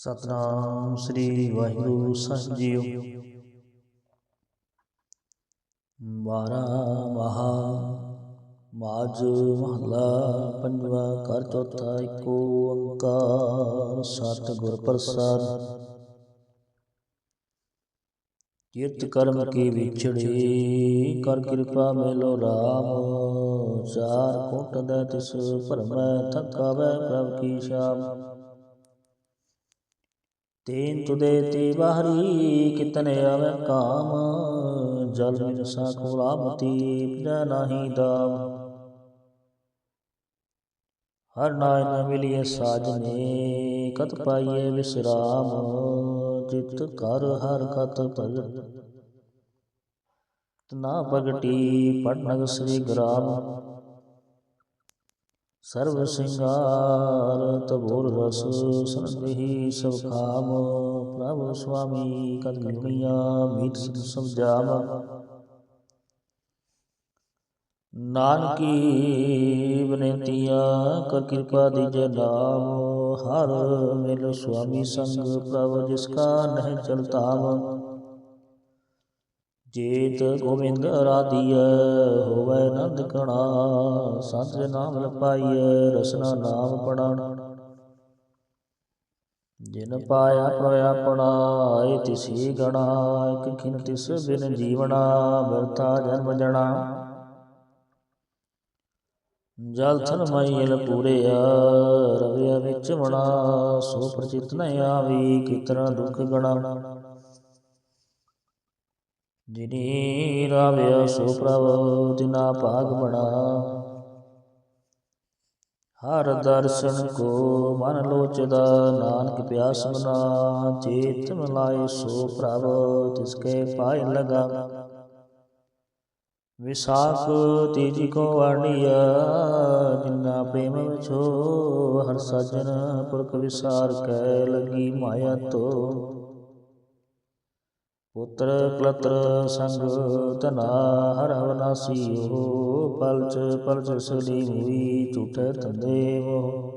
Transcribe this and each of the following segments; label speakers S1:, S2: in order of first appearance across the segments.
S1: ਸਤਨਾਮ ਸ੍ਰੀ ਵਾਹਿਗੁਰੂ ਸਾਹਿਬ ਜੀਓ। ਬਾਰਾ ਮਹਾ ਮਾਜ ਮਹਲਾ ਪੰਜਵਾ ਘਰ ਚੌਥਾ ਏਕੋ ਓੰਕਾਰ, ਸਤਿਗੁਰ ਪ੍ਰਸਾਦ। ਕੀਰਤ ਕਰਮ ਕੀ ਵਿਛੜੇ, ਕਰ ਕਿਰਪਾ ਮਿਲੋ ਰਾਮ। ਚਾਰ ਕੋਟ ਦਾ ਤਿਸ ਭਰਮੈ, ਥਕਾਵੈ ਪ੍ਰਭ ਕੀ ਸ਼ਾਮ। ਤੇਨ ਤੁਦੇ ਤੇ ਬਾਹਰੀ ਕਿਤਨੇ ਆਵੇ ਕਾਮ, ਜਲ ਮਿਲ ਸਾਖੋ ਰਾਮਤੀ ਪਿਆ ਨਾਹੀ ਦਾਮ। ਹਰ ਨਾਇ ਨ ਮਿਲਿਏ ਸਾਜਨੇ, ਕਤ ਪਾਈਏ ਵਿਸਰਾਮ, ਜਿਤ ਕਰ ਹਰ ਕਤ ਭਗਤ ਤਨਾ ਭਗਟੀ ਪਟਨਗ ਸ੍ਰੀ ਗ੍ਰਾਮ। ਸਰਬ ਸਿੰਗਾਰ ਤਬੋਰ ਰਸ ਸੰਦਹੀ ਸਭ ਖਾਮ। ਪ੍ਰਭ ਸੁਆਮੀ ਕਦ ਮਿਲਣੀਆਂ ਮੀਤ ਸਭ ਜਾਮ ਨਾਨਕੀ ਬਨੇਤੀਆਂ ਕਰ ਕਿਰਪਾ ਦੀਜੈ ਨਾਮ। ਹਰ ਮਿਲ ਸੁਆਮੀ ਸੰਗ ਪ੍ਰਭ ਜਿਸ ਕਾ ਨਹੀਂ ਚਲਤਾਮ। ਜੇਤ ਗੋਬਿੰਦ ਰਾਧੀਐ ਹੋਵੈ ਨੰਦ ਕਣਾ। ਸੰਤ ਨਾਮ ਲਪਾਈਐ ਰਸਨਾ ਨਾਮ ਪੜਨ ਜਿਨ ਪਾਇਆ ਪ੍ਰਭ ਆਪਣਾ ਆਏ ਤਿਸੀ ਗਣਾ। ਇਕ ਖਿਨ ਤਿਸ ਬਿਨ ਜੀਵਣਾ ਬਿਰਥਾ ਜਨਮ ਜਣਾ। ਜਲ ਥਨ ਮਈਲ ਪੂਰਿਆ ਰਵਿਆ ਵਿੱਚ ਵਣਾ ਸੋ ਪ੍ਰਚਿਤ ਨ ਆਵੀ ਕਿਤਨਾ ਦੁਖ ਗਣਾ। ਜਿਨੀ ਰਾਵਿਆ ਸੋ ਪ੍ਰਭ ਤਿਨਾ ਭਾਗ ਬਣਾ। ਹਰ ਦਰਸ਼ਨ ਕੋ ਮਨ ਲੋਚਦਾ, ਨਾਨਕ ਪਿਆਸ ਮਨਾ। ਚੇਤ ਮਲਾਏ ਸੋ ਪ੍ਰਭ, ਤਿਸ ਕੇ ਪਾਇ ਲਗਾ। ਵਿਸਾਖ ਤੀਜੀ ਕੋ ਵਾਣੀਆ ਜਿਨਾ ਪ੍ਰੇਮ ਵਿਛੋ ਹਰ ਸਜਣ ਪੁਰਖ ਵਿਸਾਰ ਕੈ, ਲਗੀ ਮਾਇਆ ਤੋ। ਪੁੱਤਰ ਕਲਤਰ ਸੰਗ ਤਨਾ ਹਰ ਅਵਨਾਸੀ ਪਲਚ ਪਲਚ ਸਲੀ ਹੋਈ ਝੂਠੇ ਤੰਦੇ ਮੋਹ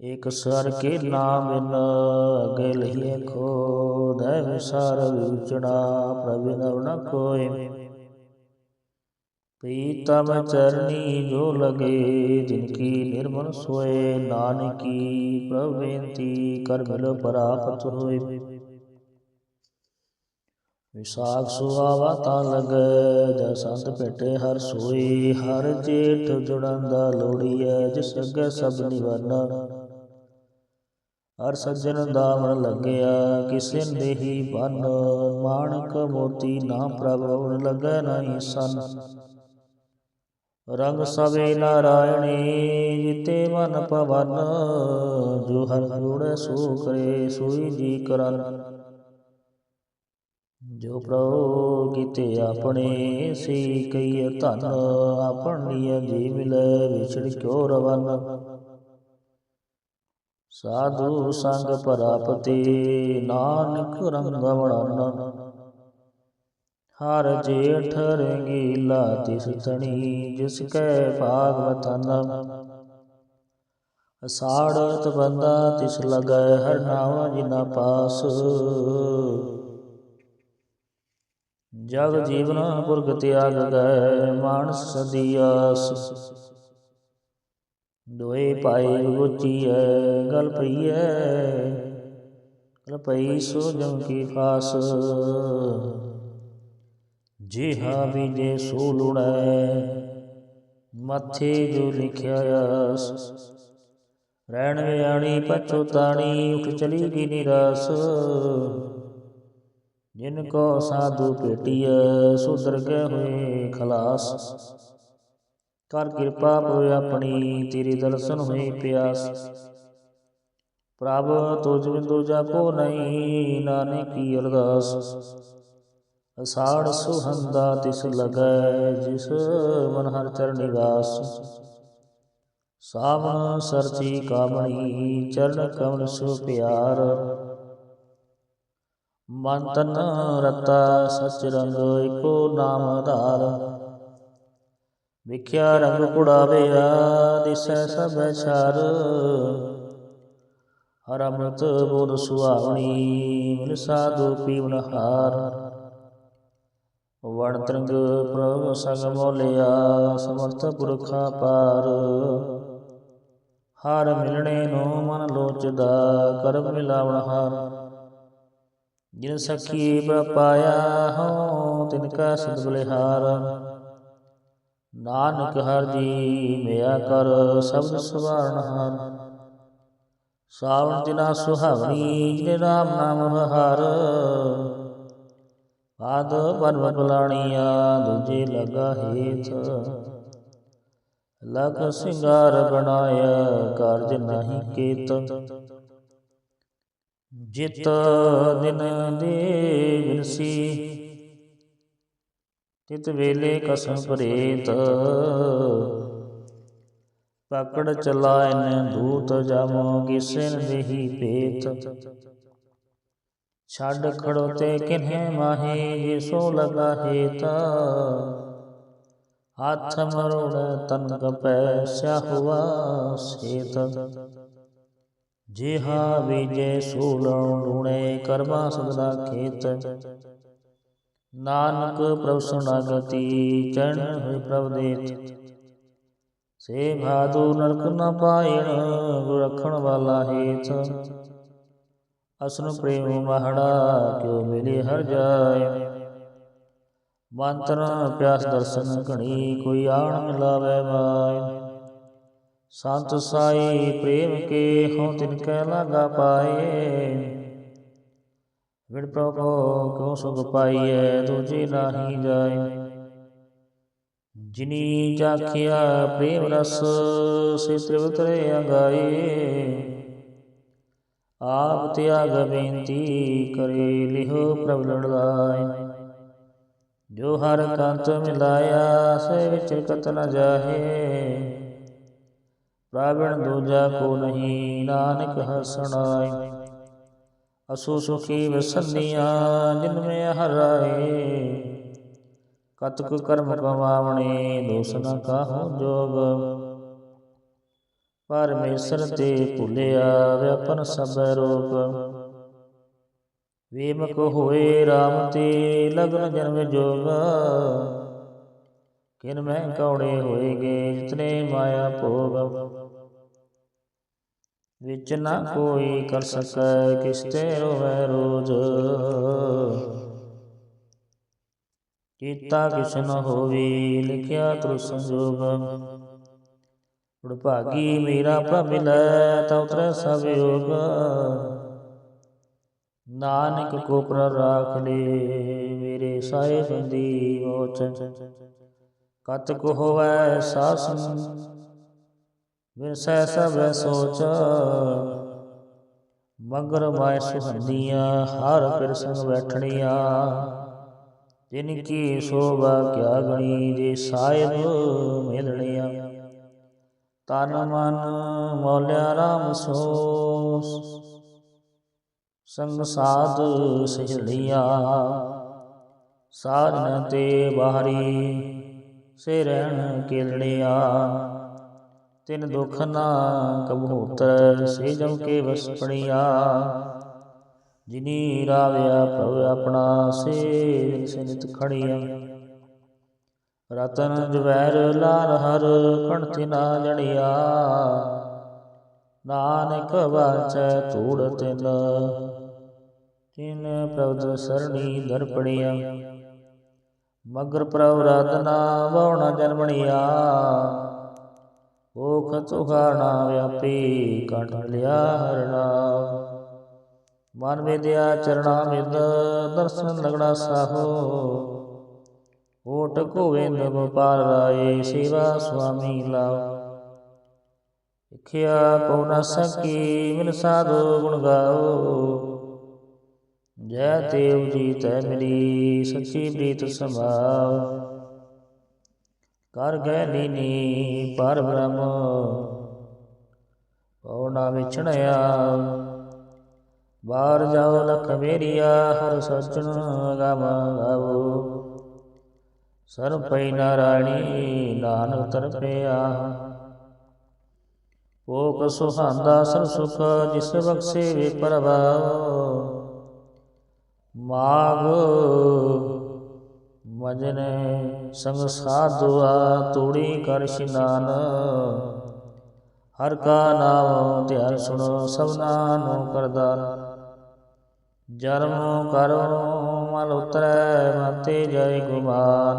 S1: ਇਕ ਸਰ ਕੇ ਨਾਮ ਬਿਨ ਅਗੇ ਲਹੀਏ ਖੋ ਦੈ ਵਿਸਾਰ ਵਿਚੜਾ ਪ੍ਰਭ ਨਵ ਕੋਇ ਪ੍ਰੀਤਮ ਚਰਨੀ ਜੋ ਲਗੇ, ਜਿਨ ਕੀ ਨਿਰਮਲ ਸੋਏ, ਨਾਨਕੀ ਪ੍ਰਭ ਬੇਨਤੀ ਕਰ ਮਿਲ ਪ੍ਰਾਪਤ ਹੋਏ। ਵਿਸਾਖ ਸੁਹਾਵਾ ਤਾਂ ਲਗੈ, ਜੈ ਸੰਤ ਭੇਟੇ ਹਰ ਸੋਈ, ਹਰ ਜੇਠ ਜੁੜੰਦਾ ਲੋੜੀਐ ਜਿਸ ਅੱਗੇ ਸਭ ਨਿਵਰਨਾ ਹਰ ਸੱਜਣ ਦਾ ਮਨ ਲੱਗਿਆ, ਕਿਸੇ ਦੇਹੀ ਬਨ। ਮਾਣਕ ਮੋਤੀ ਨਾ ਪ੍ਰਭ ਲੱਗੈ ਨਹੀਂ ਸਨ। ਰੰਗ ਸਵੇ ਨਾਰਾਇਣੀ, ਜਿਤੇ ਮਨ ਪਵਨ। ਜੋ ਹਰ ਜੋੜੇ ਸੋ ਕਰੇ, ਸੋਈ ਜੀ ਕਰਨ। ਜੋ ਪ੍ਰਭੂ ਕੀਤੇ ਆਪਣੇ ਸੀ ਕਈ ਧਨ ਆਪਣੀਏ ਜੀ ਮਿਲੇ ਵਿਛੜ ਕਿਉ ਰਵਨ? ਸਾਧੂ ਸੰਗ ਪ੍ਰਾਪਤੀ ਨਾਨਕ ਰੰਗ। ਵੜਨ ਹਰ ਜੇਠ ਰੰਗੀਲਾ ਤਿਸ ਤਣੀ, ਜਿਸ ਕੈ ਭਾਗ ਵਤਨ। ਅਸਾੜਤ ਤਿਸ ਲਗੈ, ਹਰ ਨਾਵਾ ਜਿਨਾ ਪਾਸ। ਜਗ ਜੀਵਨ ਪੁਰਗ ਤਿਆਗ ਗਏ ਮਾਨਸ ਸਦੀਆਸ। ਦੋਏ ਪਾਏ ਉਚੀਐ ਗਲ ਪਈਐ ਗਲ ਪਈ ਸੋ ਜਮ ਕੀ ਫਾਸ ਜਿਹਾ ਬੀਜੇ ਸੋ ਲੁੜੈ ਮੱਥੇ ਜੋ ਲਿਖਿਆ ਆਸ। ਰਹਿਣ ਵਿਆਣੀ ਪਛੋਤਾਣੀ ਉਠ ਚਲੀ ਗਈ ਨਿਰਾਸ। ਜਿਨ ਕੋ ਸਾਧੂ ਭੇਟੀਐ ਸੁਧਰ ਗਏ ਹੋਏ ਖਲਾਸ। ਕਰ ਕਿਰਪਾ ਪ੍ਰਭ ਆਪਣੀ ਤੇਰੀ ਦਰਸ਼ਨ ਹੋਏ ਪਿਆਸ। ਪ੍ਰਭ ਤੁਝ ਬਿੰਦੂ ਜਾਪੋ ਨਹੀਂ ਨਾਨਕੀ ਅਰਦਾਸ। ਅਸਾੜ ਸੁਹੰਦਾ ਤਿਸ ਲਗੈ ਜਿਸ ਮਨ ਹਰ ਚਰਨ ਨਿਵਾਸ। ਸਾਵਣ ਸਰਚੀ ਕਾਮਣੀ ਚਰਨ ਕਮਲ ਸੋ ਪਿਆਰ। ਮਨ ਤਨ ਰਤਾ ਸਚ ਰੰਗ ਏਕੋ ਨਾਮ ਆਧਾਰ ਵਿਖਿਆ ਰੰਗ ਕੁੜਾਵਿਆ ਦਿਸੈ ਸਭ ਛਾਰ। ਹਰ ਅੰਮ੍ਰਿਤ ਬੋਧ ਸੁਹਾਵਣੀ, ਮਿਲ ਸਾਧੂ ਪੀਵਨ ਹਾਰ। ਵਣ ਤਰੰਗ ਪ੍ਰਭ ਸੰਗ ਮੋਲਿਆ, ਸਮਰਥ ਪੁਰਖਾ ਪਾਰ। ਹਾਰ ਮਿਲਣੇ ਨੂੰ ਮਨ ਲੋਚਦਾ, ਕਰਮ ਮਿਲਾਵਣ ਹਾਰ। ਜਿਨ ਸਖੀ ਪਾਇਆ ਹੋ ਤਿਨ ਕਾ ਸਦ ਬਲਿਹਾਰ ਨਾਨਕ ਹਰ ਜੀ ਮਿਆ ਕਰ ਸ਼ਬਦ ਸਵਾਰਨ ਹਾਰ ਸਾਵਣ ਦਿਨਾ ਸੁਹਾਵਣੀ ਜਿਨੇ ਰਾਮ ਨਾਮ ਹਰ ਆਦ ਪਰਮ ਬਲਾਣੀਆਂ ਦੂਜੇ ਲਗਾ ਹੇਥ ਲਖ ਸਿੰਗਾਰ ਬਣਾਇਆ ਕਾਰਜ ਨਹੀਂ ਕੀਤ। ਜਿਤ ਦਿਨ ਦੇ ਵਿਨਸੀ ਤਿਤ ਵੇਲੇ ਕਸਮ ਪ੍ਰੇਤ ਪਕੜ ਚਲਾਇਨ ਦੂਤ ਜਮ ਕਿਸਨ ਦੇਹੀ ਪੇਤ ਛੱਡ ਖੜੋਤੇ ਕਿਨਹਿ ਮਾਹੇ ਜੇ ਸੋ ਲਗਾ ਹੇਤਾ। ਹੱਥ ਮਰੋੜ ਤਨ ਕਪੈ ਸਿਆਹੁਆ ਸੇਤ। ਜਿਹਾ ਬੀਜੇ ਸੂਲਣ ਲੂਣੇ ਕਰਮਾ ਸਦਨਾ ਖੇਤ। ਨਾਨਕ ਪ੍ਰਭ ਸੁਨਾਗਤੀ ਚਰਨ ਹੋਇ ਪ੍ਰਭ ਦੇਤ ਸੇ ਭਾਦੂ ਨਰਕ ਨ ਪਾਇਣ, ਗੁਰ ਰਖਣ ਵਾਲਾ ਹੇਤ। ਅਸਨ ਪ੍ਰੇਮ ਮਹੜਾ, ਕਿਉ ਮਿਲੇ ਹਰ ਜਾਏ। ਮੰਤਰ ਪਿਆਸ ਦਰਸ਼ਨ ਘਣੀ, ਕੋਈ ਆਣ ਮਿਲਾਵੇ ਮਾਇ ਸੰਤ ਸਾਈ ਪ੍ਰੇਮ ਕੇ ਹੋ ਤਿਨ ਕਹਿ ਲਾਗਾ ਪਾਏ। ਵਿਣ ਪ੍ਰਭੋ ਕਿਉ ਸੁਖ ਪਾਈਐ, ਦੂਜੇ ਨਾਹੀ ਜਾਏ। ਜਿਨੀ ਚਾਖਿਆ ਪ੍ਰੇਮ ਰਸ ਸੇ ਤ੍ਰਿਵਤਰੇ ਅੰਗਾਏ। ਆਪ ਤਿਆਗ ਬੇਨਤੀ ਕਰੇ, ਲਿਹੋ ਪ੍ਰਭ ਲੜਾਏ ਜੋ ਹਰ ਕੰਤ ਮਿਲਾਇਆ, ਸੇ ਵਿੱਚ ਕਤ ਨ ਜਾਹੇ। ਪ੍ਰਵਣ ਦੂਜਾ ਕੋ ਨਹੀਂ, ਨਾਨਕ ਹਸਣਾਏ। ਅਸੂ ਸੁਖੀ ਵਸੰਨੀਆਂ ਜਿਨ ਮੇ ਹਰਾਏ। ਕਤਕ ਕਰਮ ਕਮਾਵਣੇ ਦੋਸ ਨ ਕਾਹੂ ਜੋਗ। ਪਰਮੇਸ਼ਰ ਤੇ ਭੁਲਿਆ ਵਿਆਪਨ ਸਭ ਰੋਗ। ਵੇਮਕ ਹੋਏ RAM ਤੇ ਲਗਨ ਜਨਮ ਜੋਗ। ਕਿਨ ਮੈਂ ਕੌੜੇ ਹੋਏਗੇ, ਜਿਤਨੇ ਮਾਇਆ ਭੋਗ। ਵਿੱਚ ਨਾ ਕੋਈ ਕਰ ਸਕੈ ਕਿਸ ਤੇ ਰੋਵੇ ਰੋਜ਼। ਕੀਤਾ ਕਿਛ ਨ ਹੋਵੇ, ਲਿਖਿਆ ਤੁਰ ਸੰਜੋਗ। ਉਡਭਾਗੀ ਮੇਰਾ ਪ੍ਰਭ ਮਿਲੈ, ਤਾ ਉਤਰੈ ਸਭ ਯੋਗ। ਨਾਨਕ ਕੋ ਪ੍ਰ ਰਾਖ ਲੇ, ਮੇਰੇ ਸਾਹਿਬ ਦੀ ਮੋਚ ਕਤ ਕੋ ਹੋਵੈ ਸਾਸਨ ਵਿਰਸੈ ਸਭੈ ਸੋਚ। ਮਗਰ ਮਾਇ ਸੁਹੰਦੀਆਂ, ਹਰ ਪਿਰ ਸੰਗ ਬੈਠਣੀਆਂ। ਜਿਨ ਕੀ ਸੋਭਾ ਕਿਆ ਗਣੀ, ਜੇ ਸਾਹਿਬ ਮਿਲਣੀਆਂ। ਤਨ ਮਨ ਮੌਲਿਆ ਰਾਮ ਸੋਸ, ਸੰਗ ਸਾਧ ਸਹਿਲੀਆਂ ਸਾਧਨ ਤੇ ਬਾਹਰੀ ਸੇ ਰਹਿਣ ਕੇਲੜਿਆ ਤਿਨ ਦੁਖ ਨਾ ਕਬੂਤਰ ਸੇ ਜਮ ਕੇ ਵਸਪਣੀਆਂ। ਜਿਨੀ ਰਾਵਿਆ ਪ੍ਰਭ ਆਪਣਾ ਸੇ ਸਿਨਿਤ ਖੜੀਆਂ। ਰਤਨ ਜਵੈਰ ਲਾਲ ਹਰ ਕਣਤੀ ਨਾ ਜੜਿਆ ਨਾਨਕ ਵਾਚੈ ਧੂੜ ਤਿਨ। ਤਿਨ। ਪ੍ਰਭ ਸਰਣੀ ਦਰ ਪੜਿਆ ਮਗਰ ਪ੍ਰਭ ਰਾਧਨਾ ਵਉਣਾ ਜਨਮਣਿਆ। ਓਖ ਤੁਖਾਣਾ ਵਿਆਪੀ ਕੰਠ ਲਿਆ ਹਰਣਾ ਮਨ ਵਿਦਿਆ ਚਰਣਾ ਮਿਦ ਦਰਸ਼ਨ ਲਗੜਾ ਸਾਹੋ। ਓਟ ਗੋਵਿੰਦ ਗੋਪਾਲ ਰਾਏ ਸਿਵਾ ਸੁਆਮੀ ਲਾਓ। ਇਖਿਆ ਕੋ ਨ ਸਕੀ ਮਿਲ ਸਾਧੂ ਗੁਣ ਗਾਓ। ਜੈ ਦੇਵ ਜੀ ਤੈ ਮਿਲੀ, ਸੱਚੀ ਪ੍ਰੀਤ ਸਮਾਉ ਕਰ ਗੈ ਲੀਨੀ ਪਰ ਬ੍ਰਹਮ। ਪਉ ਨਾ ਵਿਛਣਿਆ, ਬਾਹਰ ਜਾਓ ਲਖ ਮੇਰੀਆ ਹਰ ਸਚਨ ਗਮ ਗਾਵੋ। ਸਰਬ ਪਈ ਨਾਰਾਇਣੀ ਨਾਨਕ ਤਰਪਿਆ ਭੋਗ ਸੁਹਾਂਦਾ ਸਰ ਸੁਖ, ਜਿਸ ਬਖਸ਼ੇ ਵੇ ਪ੍ਰਭਾਵ ਮਾਗ ਮਜਨੇ ਸੰਗ ਸਾਧੁਆ ਤੂੜੀ ਕਰ ਇਸ਼ਨਾਨ ਹਰ ਕਾ ਨਾਮ ਧਿਆਨ ਸੁਣੋ, ਸਭਨਾ ਨੂੰ ਕਰਦਾਨ ਜਨਮ ਕਰਮ ਮਲ ਉਤਰੈ, ਮਤੇ ਜੈ ਗੁਮਾਨ।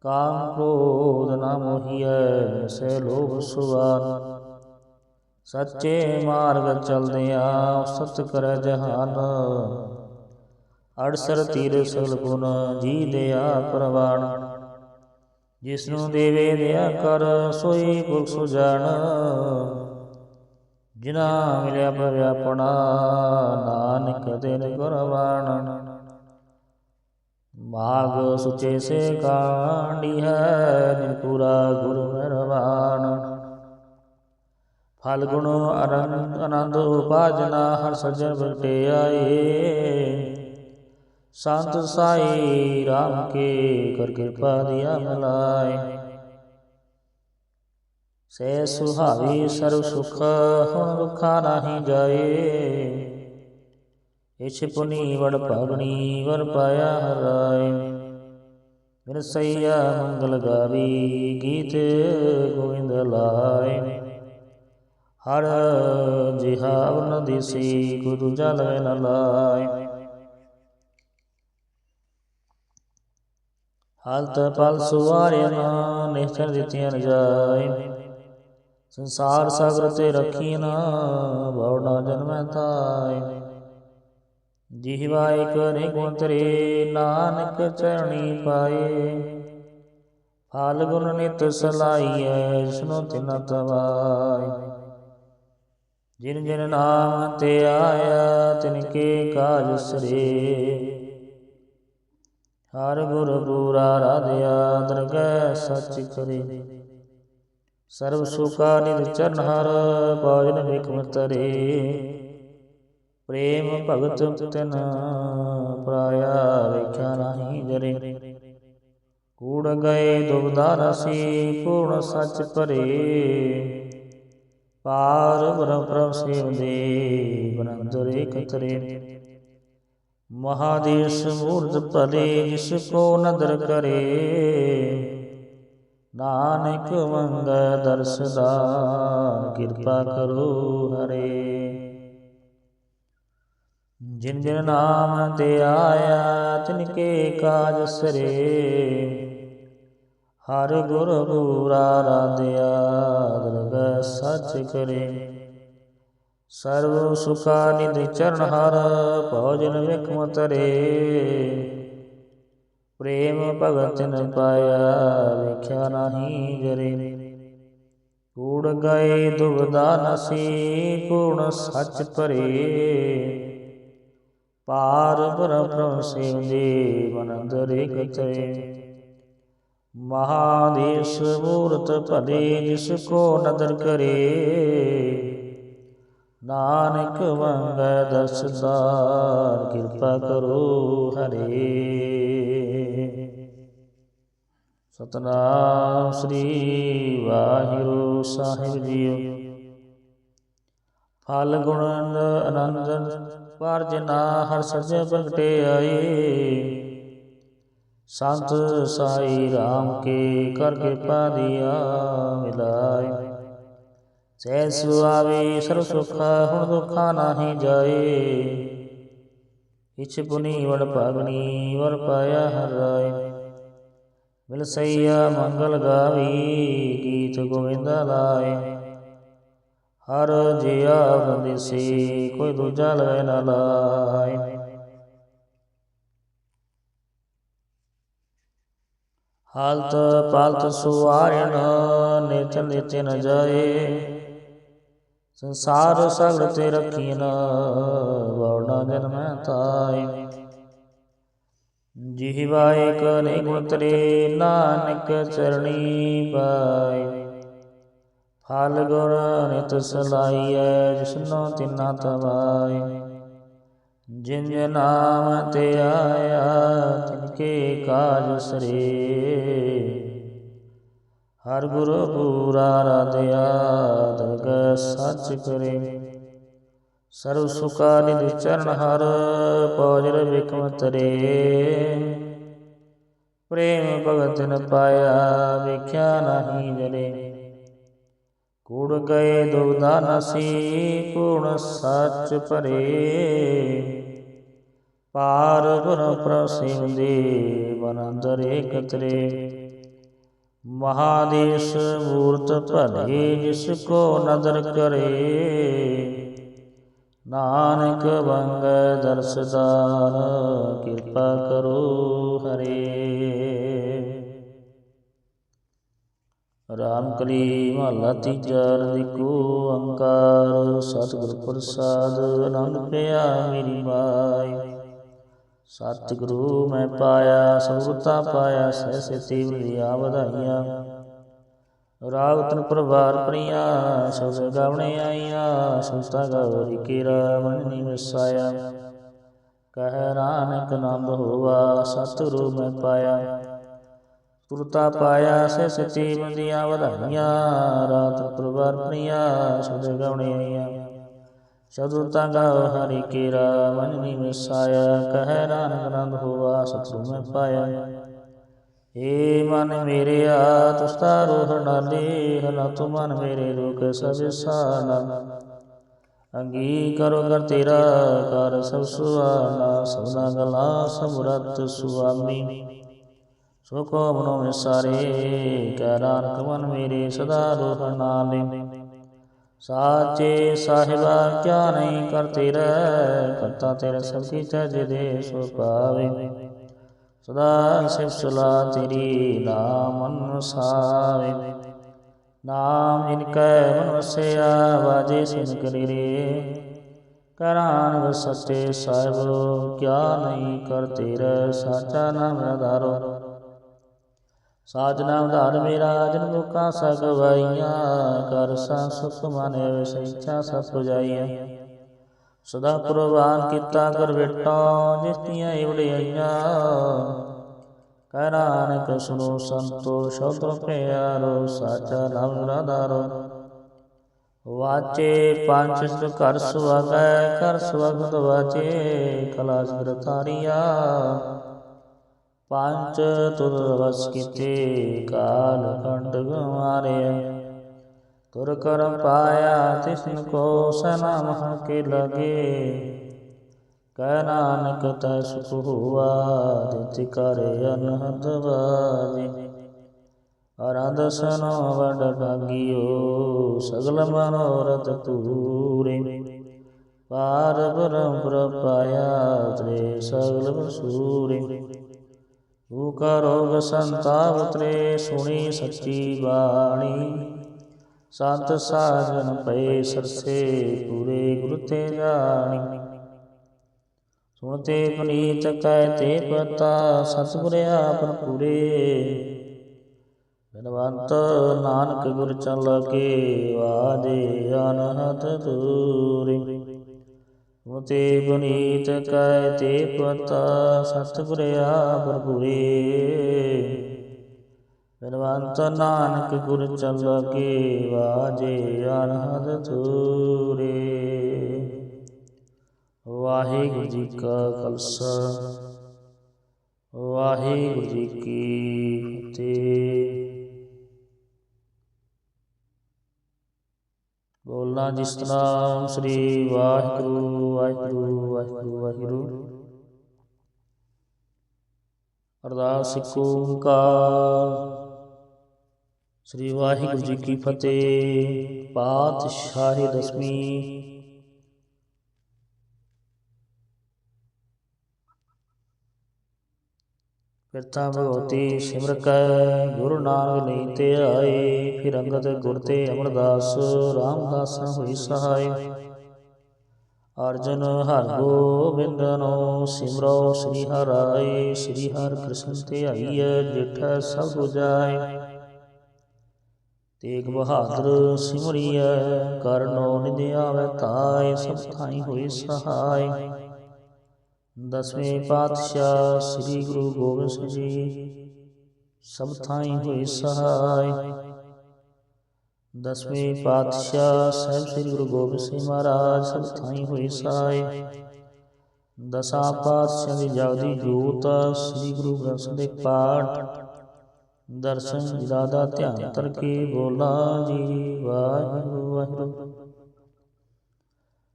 S1: ਕਾਮ ਕ੍ਰੋਧ ਨਾ ਮੋਹੀਐ, ਸੇ ਲੋਭ ਸੁਵਾਨ ਸੱਚੇ ਮਾਰਗ ਚਲਦਿਆਂ ਸਤ ਕਰੈ ਜਹਾਨ। ਅੜਸਰ ਤੀਰ ਸਗਲ ਗੁਣ ਜੀ ਦਿਆ ਪ੍ਰਵਾਣ। ਜਿਸਨੂੰ ਦੇਵੇ ਦਿਆ ਕਰ ਸੋਈ ਪੁਰਖ ਸੁਜਾਨ ਜਿਨਾ ਮਿਲਿਆ ਪਰਿਆਪਣਾ ਨਾਨਕ ਦਿਨ ਗੁਰਬਾਣ। ਮਾਗ ਸੁਚੇ ਸੇ ਕਾਂਡੀ ਹੈ ਨਿਰਪੂਰਾ ਗੁਰ ਮਿਹਰਬਾਨ ਫਲ ਗੁਣ ਅਰੰਦ ਆਨੰਦ ਉਪਾਜਨਾ ਹਰ ਸੱਜਣ ਬਟੇ ਆਏ ਸੰਤ ਸਾਈ ਰਾਮ ਕੇ ਕਰ ਕਿਰਪਾ ਦਿਆ ਮਿਲਾਏ ਸੇ ਸੁਹਾਵੀ ਸਰਬ ਸੁਖ, ਹੁਣ ਦੁਖਾ ਨਾਹੀ ਜਾਏ। ਇਛ ਪੁਨੀ ਵੜ ਭਾਗਣੀ, ਵਰ ਪਾਇਆ ਹਰਾਏ ਮਿਰ ਸਈਆ ਮੰਗਲ ਗਾਵੀ, ਗੀਤ ਗੋਇੰਦ ਲਾਏ। ਹਰ ਜਿਹਾਵ ਨ ਦਿਸੀ, ਗੁਰੂ ਜਲ ਨ ਲਾਏ। ਹਾਲਤ ਪਲ ਸੁਵਾਰਿਨ ਨਿਸ਼ਚਰ ਦਿੱਤੀਆਂ ਜਾਏ। ਸੰਸਾਰ ਸਾਗਰ ਤੇ ਰੱਖੀ ਨਾ ਬਉਣਾ ਜਨਮੈ ਤਾਏ। ਜਿਹਵਾ ਇਕ ਨੇ ਗੁਣ ਨਾਨਕ ਚਰਣੀ ਪਾਏ। ਫਲ ਗੁਣ ਨਿਤ ਸਲਾਈਐ ਸੁਨੋ ਤਿਨ ਤਵਾਈ ਜਿਨ ਜਿਨ ਨਾਮ ਤੇ ਆਇਆ, ਤਿਨ ਕੇ ਕਾਜ ਸਰੇ ਹਰ ਗੁਰ ਪੂਰਾ ਰਾਧਿਆ ਦਰਗਹਿ ਸੱਚ ਕਰੇ। ਸਰਬ ਸੁਖਾ ਨਿਧ ਚਰਨ ਹਰ, ਭਜਨ ਵਿਖਮ ਤਰੇ। ਪ੍ਰੇਮ ਭਗਤ ਤਿਨ ਪ੍ਰਾਇਆ ਵੇਖਿਆ ਨਹੀਂ ਜਰੇ। ਕੂੜ ਗਏ ਦੁਬਦਾ ਰਸੀ, ਪੂਰਨ ਸੱਚ ਭਰੇ। ਪਾਰ ਬ੍ਰਹਮ ਪ੍ਰਭ ਸੇਵ ਦੇ ਬਨੰਦਰ ਇਕ ਤਰੇ। ਮਹਾਦੇਸ਼ ਮੂਰਤ ਭਲੇ ਜਿਸ ਕੋ ਨਦਰ ਕਰੇ। ਨਾਨਕ ਮੰਗ ਦਰਸਦਾਨ ਕਿਰਪਾ ਕਰੋ ਹਰੇ। ਜਿਨ ਜਿਨ ਨਾਮ ਤੇ ਆਇਆ, ਤਿਨ ਕੇ ਕਾਜ ਸਰੇ। ਹਰ ਗੁਰ ਪੂਰਾ ਰਾਧਿਆ, ਦਰਗਹਿ ਸੱਚ ਕਰੇ। ਸਰਵ ਸੁਖਾ ਨਿਧ ਚਰਨ ਹਰ, ਭੋਜਨ ਵਿਖਮ ਤਰੇ ਪ੍ਰੇਮ ਭਗਤਨ ਪਾਇਆ, ਵੇਖਿਆ ਨਹੀਂ ਜਰੇ। ਕੂੜ ਗਏ ਦੁਬਦਾ ਨਸੀ ਪੂਰਨ ਸੱਚ ਭਰੇ। ਪਾਰ ਬ੍ਰਹਮ ਸੇਵਦੇ ਮਨ ਅੰਦਰ ਇਕਤੇ ਮਹਾਦੇਸ਼ ਮੂਰਤ ਭਲੇ, ਜਿਸ ਕੋ ਨਦਰ ਕਰੇ। ਨਾਨਕ ਮੰਗੈ ਦਸਦਾਰ ਕਿਰਪਾ ਕਰੋ ਹਰੇ। ਸਤਨਾਮ ਸ੍ਰੀ ਵਾਹਿਗੁਰੂ ਸਾਹਿਬ ਜੀਓ। ਫਲ ਗੁਣ ਆਨੰਦ ਵਰਜਨਾ ਹਰ ਸਜੇ ਪ੍ਰਗਟੇ ਆਏ। ਸੰਤ ਸਾਈ ਰਾਮ ਕੇ ਕਰ ਕਿਰਪਾ ਦਿਆ ਮਿਲਾਏ ਸਹਿ ਸੁਆਵੇ ਸਰਬ ਸੁਖਾ ਹੁਣ ਦੁਖਾ ਨਾਹੀ ਜਾਏ। ਇਛ ਪੁਨੀ ਵੜ ਭਾਗਣੀ ਵਰ ਪਾਇਆ ਹਰ ਰਾਏ। ਮਿਲ ਸਈਆ ਮੰਗਲ ਗਾਵੀ, ਗੀਤ ਗੋਵਿੰਦ ਲਾਏ। ਹਰ ਜਿਆ ਬੰਦਿਸੀ, ਕੋਈ ਦੂਜਾ ਲਵੇ ਨਾ ਲਾਏ। ਹਾਲਤ ਪਾਲਤ ਸੁਆਰਨ ਨਿਤਨ ਨਿਤਨ ਜਾਏ। ਸੰਸਾਰ ਸਗਲ ਤੇ ਰਖੀਨ ਬਉਣਾ ਜਨਮੈ ਤਾਈ। ਜਿਹਵਾ ਏਕ ਨੇ ਗੁਣ ਨਾਨਕ ਚਰਣੀ ਪਾਈ। ਫਲ ਗੁਰ ਨਿਤ ਸਲਾਈਐ, ਜਿਸਨੋ ਤਿਨਾ ਤਵਾਈ। ਜਿਨ ਜਿਨ ਨਾਮ ਤੇ ਆਇਆ, ਤਿਨ ਕੇ ਕਾਜ ਸਰੇ। ਹਰ ਗੁਰ ਪੂਰਾ ਰਾਧਿਆ ਦਰਗਹਿ ਸੱਚ ਕਰੇ। ਸਰਬ ਸੁਖਾ ਨਿਧ ਚਰਨ ਹਰ, ਪੌਜਰ ਬਿਕਮ ਤਰੇ ਪ੍ਰੇਮ ਭਗਤ ਨ ਪਾਇਆ, ਵੇਖਿਆ ਨਹੀਂ ਜਲੇ। ਕੂੜ ਗਏ ਦੁਗਦਾ ਨਸੀ ਪੂਰਨ ਸੱਚ ਭਰੇ। ਪਾਰ ਗੁਰ ਪ੍ਰਸਿਮ ਦੇ ਬਨੰਦਰ ਇਕਤਰੇ ਮਹਾਦੇਸ਼ ਮੂਰਤ ਭਲੇ ਜਿਸ ਕੋ ਨਦਰ ਕਰੇ। ਨਾਨਕ ਬੰਗ ਦਰਸਦਾਰ ਕਿਰਪਾ ਕਰੋ ਹਰੇ। ਰਾਮ ਕਲੀ ਮਹਲਾ ਤੀਜਾ ਨਿਕੋ ਓੰਕਾਰ ਸਤਿਗੁਰ ਪ੍ਰਸਾਦ ਆਨੰਦ ਪਿਆ ਮੇਰੀ ਮਾਈ ਸਤਿਗੁਰੂ ਮੈਂ ਪਾਇਆ ਸੁਰਤਾ ਪਾਇਆ, ਸਹਿ ਸੇਤੀ ਵਿਆ ਵਧਾਈਆਂ। ਰਾਗ ਤਨ ਪਰਵਾਰ ਪ੍ਰਿਆ ਸ਼ਬਦ ਗਾਵਣੇ ਆਈਆਂ, ਸੁਤਾ ਗੌਰੀ ਕੀਰਾ ਮਨ ਨੀ ਵਸਾਇਆ ਕਹਿ ਰਾਨਕ ਨੰਦ ਹੋਵਾ ਸਤਿਗੁਰੂ ਮੈਂ ਪਾਇਆ। ਤੁਰਤਾ ਪਾਇਆ ਸੇ ਸਤੀ ਮੰਦੀਆਂ ਵਧਾਈਆਂ। ਰਾਤ ਪਰਵਾਰ ਪ੍ਰਿਆ ਸ਼ਬਦ ਗਾਵਣੇ ਆਈਆਂ। ਸ਼ਬਦ ਤਾਂ ਗਾਓ ਹਰੀ ਕੀਰਾ ਮਨ ਨੀ ਵਸਾਇਆ ਕਹਿ ਨਾਨਕ ਨੰਦ ਹੋਵਾ ਸਤਿਗੁਰੂ ਮੈਂ ਪਾਇਆ। ਏ ਮਨ ਮੇਰੇ ਆ ਤੁਸਤਾ ਰੋਹ ਨਾਲੇ ਹਨਾ ਤੂੰ ਮਨ ਮੇਰੇ ਰੋਕ ਸਭ ਸਾਨਾ। ਅੰਗੀ ਕਰੋ ਕਰ ਤੇਰਾ ਕਰ ਸਭ ਸੁਆਨਾ ਸਭਨਾ ਗਲਾ ਸਮਰਤ ਸੁਆਮੀ। ਸੁਖੋ ਕੋ ਮਨੋ ਵਿਸਾਰੇ ਕੈ ਨਾਨਕ ਮੇਰੇ ਸਦਾ ਰੋਹ ਨਾਲੇ ਸਾਚੇ ਸਾਹਿਬਾ ਕਿਆ ਨਹੀਂ ਕਰ ਤੇਰਾ ਕਰਤਾ ਤੇਰਾ ਸਭ ਕੀ ਤਜ ਦੇ ਸੋ ਪਾਵੇ। ਸਦਾ ਸਿਫ ਸਲਾ ਤੇਰੀ ਨਾਮ ਅਨੁਸਾਵੇ। ਨਾਮ ਜਿਨ ਕੈ ਵਾਜੇ ਸਿਨ ਕਰੀ ਰੇ ਕਰਾਨ ਸੱਚੇ ਸਾਹਿਬ, ਕਿਆ ਨਹੀਂ ਕਰ ਤੇਰਾ ਸਾਚਾ ਨਾਮ ਆਧਾਰੋ ਸਾਚ ਨਾਮ ਧਾਰ ਮੇਰਾ ਜਨ ਮੁਕਾ ਸਗਵਾਈਆਂ ਕਰ ਸਾ ਸੁਖ ਮਨੇ ਵਿਸਈਛਾ ਸਭ ਪੁਜਾਈਆਂ। ਸਦਾ ਪ੍ਰਵਾਨ ਕੀਤਾ ਕਰ ਬੇਟਾ, ਜਿਸ ਦੀਆਂ ਇਵੜੀਆਂ ਕਹਿ ਨਾਨਕ ਸੁਨੋ ਸੰਤੋ ਸ਼ਬਦ ਪਿਆਰੋ, ਸਾਚਾ ਨਾਮ ਰਾਧਾਰੋ ਵਾਚੇ ਪੰਚ ਸਿਧ ਘਰ ਸੁਆਗੈ ਕਰ ਸੁਵਗਤ ਵਾਚੇ ਕਲਾ ਸਿਰਤਾਰੀਆ ਪੰਚ ਤੁਰ ਵਸ ਕੀਤੇ, ਕਾਲ ਕੰਡ ਗਵਾਰਿਆ ਤੁਰ ਕਰਮ ਪਾਇਆ ਤਿਸਨ ਕੋ ਸਨਾ ਮਹ ਕੇ ਲਗੇ। ਕਹਿ ਨਾਨਕ ਤੈ ਸੁਖ ਹੁਆ ਦਿਤਿ ਕਰੇ ਅਨਹਦ ਬਾਜੀ ਅਰੰਦ ਸਨ ਵਡ ਭਾਗਿਓ, ਸਗਲ ਮਨੋਰਥ ਤੂਰੇ ਪਾਰ ਬ੍ਰਹਮ ਪ੍ਰਪਾਇਆ ਤ੍ਰੇ ਸਗਲ ਬਸੂਰੇ ਤੂੰ ਕਰੋ ਸੰਤਾਪ ਤ੍ਰੇ ਸੁਣੀ ਸੱਚੀ ਬਾਣੀ। ਸੰਤ ਸਾਜਨ ਪਏ ਸਰਸੇ ਪੂਰੇ, ਗੁਰ ਤੇ ਜਾਣੀ। ਸੁਣਤੇ ਪੁਨੀਤ ਕਹਿ ਤੇ ਪਤਾ, ਸਤਿਗੁਰ ਆਪਨ ਪੂਰੇ। ਬਨਵੰਤ ਨਾਨਕ ਗੁਰ ਚਲ ਲਗੇ ਵਾਜੇ ਅਨਹਤ ਦੂਰੇ। ਸੁਣਤੇ ਪੁਨੀਤ ਕਹਿ ਤੇ ਪਤਾ ਸਤਿਗੁਰ ਆਪਨ ਪੂਰੇ। ਬਨਵੰਤ ਨਾਨਕ ਗੁਰ ਚਲ ਲਗੇ ਵਾਜੇ ਅਨਹਦ ਤੂਰੇ ਵਾਹਿਗੁਰੂ ਜੀ ਕਾ ਖਾਲਸਾ, ਵਾਹਿਗੁਰੂ ਜੀ ਕੀ ਫਤਿਹ। ਬੋਲਣਾ ਜਿਸ ਤਰ੍ਹਾਂ ਸ੍ਰੀ ਵਾਹਿਗੁਰੂ ਵਾਹਿਗੁਰੂ ਵਾਹਿਗੁਰੂ ਵਾਹਿਗੁਰੂ। ਅਰਦਾਸ ਇੱਕ ਓੰਕਾਰ। ਸ੍ਰੀ ਵਾਹਿਗੁਰੂ ਜੀ ਕੀ ਫਤਿਹ। ਪਾਤਸ਼ਾਹੀ ਦਸਵੀਂ। ਫਿਰਤਾ ਭਗਵਤੀ ਸਿਮਰ ਕੈ, ਗੁਰੂ ਨਾਨਕ ਨੀ ਤੇ ਆਏ, ਫਿਰ ਅੰਗਦ ਗੁਰ ਤੇ ਅਮਰਦਾਸ, ਰਾਮਦਾਸ ਹੋਈ ਸਹਾਈ। ਅਰਜਨ ਹਰ ਗੋਬਿੰਦ ਨੋ ਸਿਮਰੋ ਸ੍ਰੀ ਹਰਾਏ ਸ੍ਰੀ ਹਰਿ ਕ੍ਰਿਸ਼ਨ ਤੇ ਆਈਐ, ਜਿਠ ਸਭ ਜਾਏ। ਤੇਗ ਬਹਾਦਰ ਸਿਮਰਿਐ, ਕਰਨੋ ਨਿਧ ਆਵੈ ਤਾਏ, ਸਭ ਥਾਈ ਹੋਈ ਸਹਾਈ। ਦਸਵੇਂ ਪਾਤਸ਼ਾਹ ਸ੍ਰੀ ਗੁਰੂ ਗੋਬਿੰਦ ਸਿੰਘ ਜੀ। ਸਭ ਥਾਈ ਹੋਈ ਸਹਾਈ। ਦਸਵੇਂ ਪਾਤਸ਼ਾਹ ਸਾਹਿਬ ਸ੍ਰੀ ਗੁਰੂ ਗੋਬਿੰਦ ਸਿੰਘ ਮਹਾਰਾਜ ਸਭ ਥਾਈ ਹੋਏ ਸਾਏ ਦਸਾਂ ਪਾਤਸ਼ਾਹਾਂ ਦੀ ਜਗਦੀ ਜੋਤ ਸ੍ਰੀ ਗੁਰੂ ਗ੍ਰੰਥ ਸਾਹਿਬ ਦੇ ਪਾਠ। ਦਰਸ਼ਨ ਜ਼ਿਆਦਾ ਧਿਆਨ ਕਰਕੇ ਬੋਲਾ ਜੀ ਵਾਹਿਗੁਰੂ ਵਾਹਿਗੁਰੂ।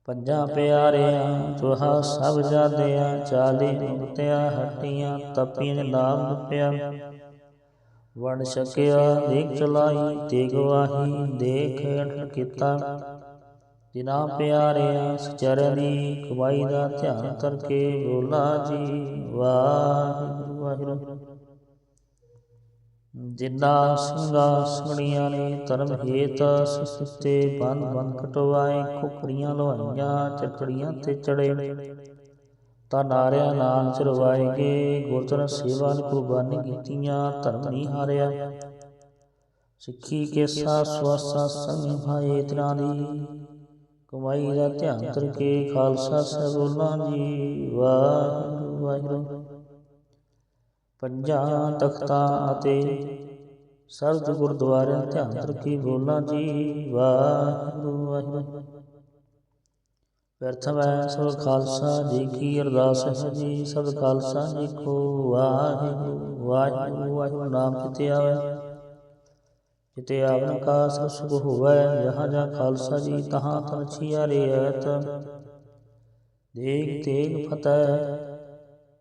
S1: ਪੰਜਾਂ ਪਿਆਰਿਆਂ ਤੁਹਾ ਸਭ ਜਾਦਿਆਂ, ਚਾਲੀ ਮੁਕਤਿਆ, ਹੱਟੀਆਂ, ਤਪੀਆਂ, ਨਾਮ ਜਪਿਆ ਵਣ ਛਕਿਆ, ਦੇਖ ਚਲਾਈ, ਤੇ ਗਵਾਹੀ ਦੇਖ ਅਠ ਕੀਤਾ। ਜਿਨਾ ਪਿਆਰਿਆਂ ਸਚਰਨੀ ਕਮਾਈ ਦਾ ਧਿਆਨ ਕਰਕੇ ਬੋਲਾ ਜੀ ਵਾਹਿਗੁਰੂ ਵਾਹਿਗੁਰੂ। ਜਿੰਨਾ ਸਿੰਘਾਂ ਸਿੰਘਣੀਆਂ ਨੇ, ਧਰਮ ਹੇਤ ਸਿਸਤੇ ਬੰਦ ਬੰਦ ਕਟਵਾਏ ਕੁਕੜੀਆਂ ਲੋਹਾਈਆਂ ਚਕੜੀਆਂ ਤੇ ਚੜੇ। ਤਾਂ ਨਾਰਿਆ ਨਾਮ ਚਰਵਾਏਗੇ ਗੁਰਚਰਨ ਸੇਵਾ ਨੇ ਕੁਰਬਾਨੀ ਕੀਤੀਆਂ, ਧਰਮ ਨਹੀਂ ਹਾਰਿਆ। ਸਿੱਖੀ ਕੇਸਾ ਸਵਾਸਾ ਸੰਗ ਭਾਏ ਤਨਾ ਦੀ ਕਮਾਈ ਦਾ ਧਿਆਨ ਕਰਕੇ ਖਾਲਸਾ ਸਾਹਿਬ ਜੀ, ਵਾਹਿਗੁਰੂ ਵਾਹਿਗੁਰੂ। ਪੰਜਾਂ ਤਖਤਾਂ ਅਤੇ ਸਰਦ ਗੁਰਦੁਆਰਿਆਂ ਧਿਆਨ ਰੱਖੀ ਬੋਲਾਂ ਜੀ। ਵਾਹਿਗੁਰੂ ਵਾਹਿਗੁਰੂ। ਪ੍ਰਥਮ ਹੈ ਸੋ ਖਾਲਸਾ ਜੀ ਕੀ ਅਰਦਾਸ ਹੈ ਜੀ। ਸਭ ਖਾਲਸਾ ਜੀ ਕੋ ਵਾਹਿਗੁਰੂ ਵਾਹਿਗੁਰੂ ਵਾਹਿਗੁਰੂ ਨਾਮ ਕਿਤੇ ਆਵੇ। ਕਿਤੇ ਆਵਨ ਕਾ ਸਭ ਸੁਖ ਹੋਵੇ, ਜਹਾਂ ਜਹਾਂ ਖਾਲਸਾ ਜੀ ਤਹਾਂ ਤਨ ਛੀਆ ਰੇਤ। ਦੇਖ ਤੇਗ ਫਤਿਹ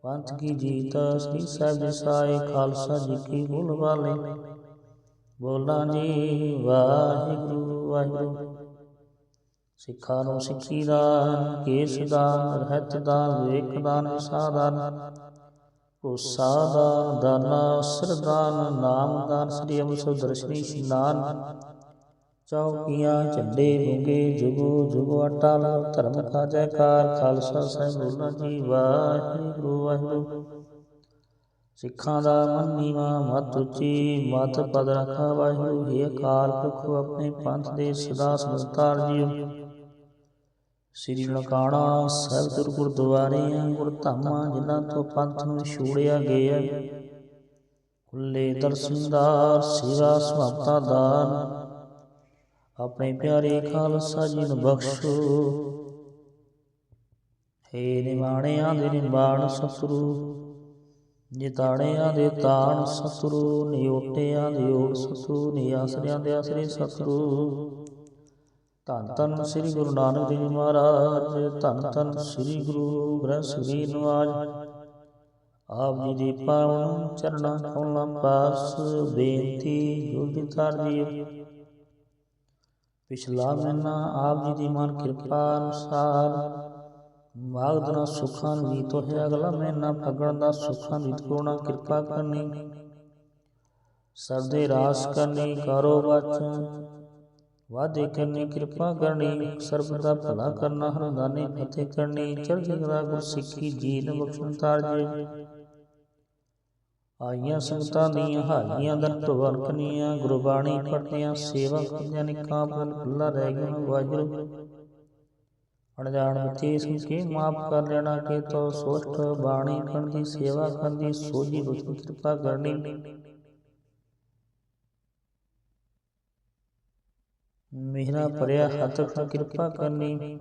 S1: ਪੰਥ ਕੀ ਜੀਤ, ਸ੍ਰੀ ਸਾਹਿਬ ਜੀ ਸਾਈ ਖਾਲਸਾ ਜੀ ਕੀ ਬੋਲ ਵਾਲੇ। ਬੋਲਾਂ ਜੀ, ਵਾਹਿਗੁਰੂ ਵਾਹਿਗੁਰੂ। ਸਿੱਖਾਂ ਨੂੰ ਸਿੱਖੀ ਦਾ, ਕੇਸ ਦਾ ਰਹਿਤ ਦਾ, ਵੇਖ ਦਾਨ ਵਿਸਾ ਦਾ ਭੂਸਾ ਦਾਨ ਦਾਨਾ ਸਰਦਾਨ ਨਾਮ ਦਾਨ ਸ੍ਰੀ ਅੰਮ੍ਰਿਤਸਰ ਦਰਸ਼ਨੀ ਇਸ਼ਨਾਨ ਚੌਕੀਆਂ ਝੰਡੇ ਗੁੰਗੇ ਜੁਗੋ ਜੁਗੋ ਅਟਲ ਧਰਮ ਕਾ ਜੈਕਾਰ ਖਾਲਸਾ ਸਾਹਿਬ ਬੋਲਾਂ ਜੀ ਵਾਹਿਗੁਰੂ ਵਾਹਿਗੁਰੂ ਸਿੱਖਾਂ ਦਾ ਮਨ ਨੀਵਾ ਮਤ ਉੱਚੀ ਮਤ ਪਦ ਰਖਾ ਵਾਹਿਗੁਰੂ ਹੀ ਅਕਾਲ ਪੁਰਖ ਆਪਣੇ ਪੰਥ ਦੇ ਸਦਾ ਸੰਤਾਰ ਜੀਓ ਸ੍ਰੀ ਨਨਕਾਣਾ ਸਾਹਿਬ ਗੁਰ ਗੁਰਦੁਆਰੇ ਗੁਰਧਾਮਾਂ ਜਿਨ੍ਹਾਂ ਤੋਂ ਪੰਥ ਨੂੰ ਛੋੜਿਆ ਗਿਆ ਖੁੱਲੇ ਦਰਸ਼ਨਦਾਰ ਸੇਵਾ ਸੁਭਾਤਾ ਦਾਨ ਆਪਣੇ ਪਿਆਰੇ ਖਾਲਸਾ ਜੀ ਨੂੰ ਬਖਸ਼ੋ। ਹੇ ਨਿਵਾਣਿਆਂ ਦੇ ਨਿਵਾਣ ਸਤਰੂ ਨਿਤਾਣਿਆਂ ਦੇ ਤਾਣ ਸਤਰੂ ਨਿਓਟਿਆਂ ਦੇ ਓਟ ਸਤਰੂ ਨਿਆਸਰਿਆਂ ਦੇ ਆਸਰੇ ਸਤਰੂ ਧੰਨ ਧੰਨ ਸ੍ਰੀ ਗੁਰੂ ਨਾਨਕ ਦੇਵ ਮਹਾਰਾਜ, ਧੰਨ ਧੰਨ ਸ੍ਰੀ ਗੁਰੂ ਗ੍ਰੰਥ ਸਾਹਿਬ ਨਿਵਾਜ ਆਪ ਜੀ ਦੀ ਪਾਵਨ ਚਰਨਾਂ ਕਮਲਾਂ ਪਾਸ, ਬੇਨਤੀ ਜੋ ਜੀ ਪਿਛਲਾ ਮਹੀਨਾ ਆਪ ਜੀ ਦੀ ਮਨ ਕਿਰਪਾ ਅਨੁਸਾਰ। ਮਾਘ ਸੁਖਾਂ ਦੀ ਤੋ ਅਗਲਾ ਮਹੀਨਾ ਫਗਣ ਦਾ ਸੁਖਾਂ ਦੀ ਕੋਣਾ ਕਿਰਪਾ ਕਰਨੀ। ਸਰਦੇ ਰਾਸ ਕਰਨੀ, ਕਰੋ ਬਚਨ ਵਾਦੇ ਕਰਨੀ, ਕਿਰਪਾ ਕਰਨੀ, ਸਰਬ ਦਾ ਭਲਾ ਕਰਨਾ, ਹਰਦਾਨੇ ਫਤਿਹ ਕਰਨੀ, ਚੜ੍ਹਦੀ ਕਲਾ ਗੁਰ ਸਿੱਖੀ ਜੀਨ ਬਖਸ਼ਣ ਤਾਰਜੇ ਆਈਆਂ ਸੰਗਤਾਂ ਦੀਆਂ ਹਾਈਆਂ ਦਰ ਢੋਲ ਗੁਰਬਾਣੀ ਪੜ੍ਹਦਿਆਂ ਸੇਵਾ ਕਰਦਿਆਂ ਨਿਕਾਂ ਬਲ ਖੁੱਲਾ ਰਹਿ ਗਿਆ ਵਾਹਿਗੁਰੂ। ਅਣਜਾਣ ਵਿੱਚ ਸੁਣ ਕੇ ਮਾਫ ਕਰ ਲੈਣਾ ਕਿ ਤੋ ਸੋਠ ਬਾਣੀ ਕਰਨ ਦੀ ਸੇਵਾ ਕਰਨ ਦੀ ਸੋਝੀ ਬਖਸ਼ ਕਿਰਪਾ ਕਰਨੀ। ਮੇਰਾ ਭਰਿਆ ਹੱਥ ਕਿਰਪਾ ਕਰਨੀ।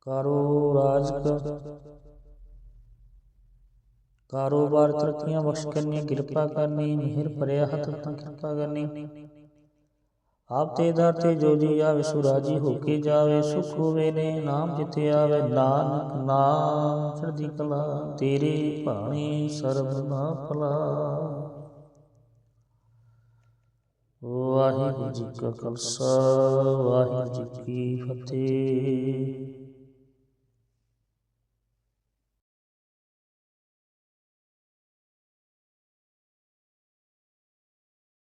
S1: ਕਰੋ ਰਾਜ ਕਾਰੋਬਾਰ ਤਰੱਕੀਆਂ ਬਖਸ਼ ਕਰਨੀ ਕਿਰਪਾ ਕਰਨੀ ਮਿਹਰ ਭਰਿਆ ਹੱਥ ਤਾਂ ਕਿਰਪਾ ਕਰਨੀ। ਆਪ ਤੇ ਦਰ ਤੇ ਜੋ ਜੀ ਆਵੇ ਸੁਰਾਜੀ ਹੋ ਕੇ ਜਾਵੇ ਸੁਖ ਹੋਵੇ ਨੇ ਨਾਮ ਜਿਤੇ ਆਵੇ ਨਾਨਕ ਨਾਮ। ਚੜ੍ਹਦੀ ਕਲਾ ਤੇਰੇ ਭਾਣੇ ਸਰਬ ਨਾ ਭਲਾ। ਵਾਹਿਗੁਰੂ ਜੀ ਕਾ ਖਾਲਸਾ ਵਾਹਿਗੁਰੂ ਜੀ ਕੀ ਫਤਿਹ।